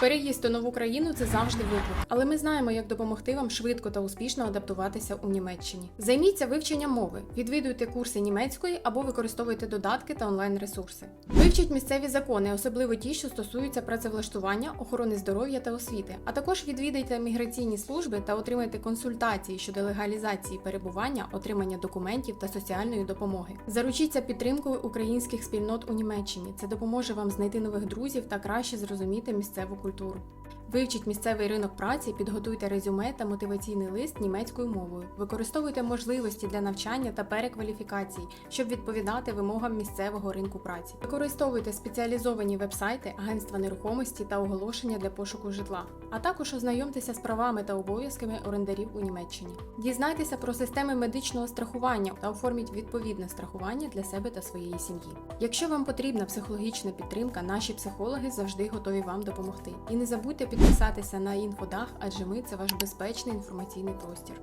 Переїзд у нову країну це завжди виклик, але ми знаємо, як допомогти вам швидко та успішно адаптуватися у Німеччині. Займіться вивченням мови, відвідуйте курси німецької або використовуйте додатки та онлайн-ресурси. Вивчіть місцеві закони, особливо ті, що стосуються працевлаштування, охорони здоров'я та освіти. А також відвідайте міграційні служби та отримайте консультації щодо легалізації перебування, отримання документів та соціальної допомоги. Заручіться підтримкою українських спільнот у Німеччині. Це допоможе вам знайти нових друзів та краще зрозуміти місцеву культуру культуру. Вивчіть місцевий ринок праці, підготуйте резюме та мотиваційний лист німецькою мовою. Використовуйте можливості для навчання та перекваліфікації, щоб відповідати вимогам місцевого ринку праці. Використовуйте спеціалізовані вебсайти, агентства нерухомості та оголошення для пошуку житла, а також ознайомтеся з правами та обов'язками орендарів у Німеччині. Дізнайтеся про системи медичного страхування та оформіть відповідне страхування для себе та своєї сім'ї. Якщо вам потрібна психологічна підтримка, наші психологи завжди готові вам допомогти. І не забудьте підписатися на інфодах, адже ми це ваш безпечний інформаційний простір.